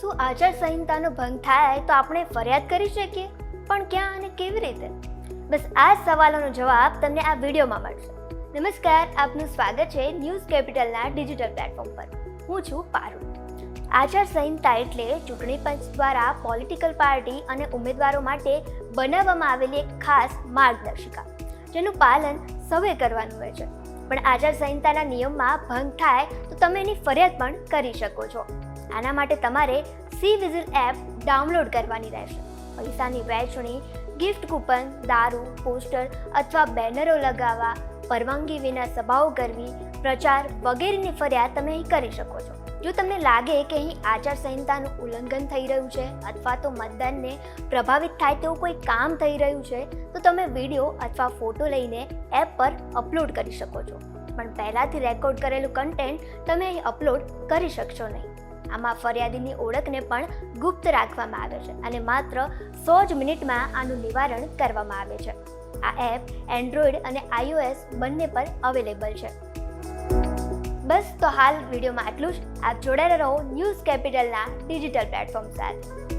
શું આચાર સંહિતાનો ભંગ થાય તો આપણે ફરિયાદ કરી શકીએ? પણ ક્યાં અને કેવી રીતે? બસ આ સવાલોનો જવાબ તમને આ વિડીયોમાં મળશે. નમસ્કાર, આપનું સ્વાગત છે ન્યૂઝ કેપિટલના ડિજિટલ પ્લેટફોર્મ પર. હું છું પારુલ. આચાર સંહિતા એટલે ચૂંટણી પંચ દ્વારા પોલિટિકલ પાર્ટી અને ઉમેદવારો માટે બનાવવામાં આવેલી એક ખાસ માર્ગદર્શિકા, જેનું પાલન સૌએ કરવાનું હોય છે. પણ આચાર સંહિતાના નિયમમાં ભંગ થાય તો તમે એની ફરિયાદ પણ કરી શકો છો. આના માટે તમારે સી વિઝિલ એપ ડાઉનલોડ કરવાની રહેશે. પૈસાની વહેંચણી, ગિફ્ટ કૂપન, દારૂ, પોસ્ટર અથવા બેનરો લગાવવા, પરવાનગી વિના સભાઓ કરવી, પ્રચાર વગેરેની ફરિયાદ તમે અહીં કરી શકો છો. જો તમને લાગે કે અહીં આચાર સંહિતાનું ઉલ્લંઘન થઈ રહ્યું છે અથવા તો મતદાનને પ્રભાવિત થાય તેવું કોઈ કામ થઈ રહ્યું છે, તો તમે વીડિયો અથવા ફોટો લઈને એપ પર અપલોડ કરી શકો છો. પણ પહેલાંથી રેકોર્ડ કરેલું કન્ટેન્ટ તમે અહીં અપલોડ કરી શકશો નહીં. આમાં ફરિયાદીની ઓળખને પણ ગુપ્ત રાખવામાં આવે છે અને માત્ર સો જ મિનિટમાં આનું નિવારણ કરવામાં આવે છે. આ એપ એન્ડ્રોઈડ અને આઈઓએસ બંને પર અવેલેબલ છે. બસ તો હાલ વિડીયોમાં આટલું જ. આપ જોડાયેલા રહો ન્યૂઝ કેપિટલના ડિજિટલ પ્લેટફોર્મ સાથે.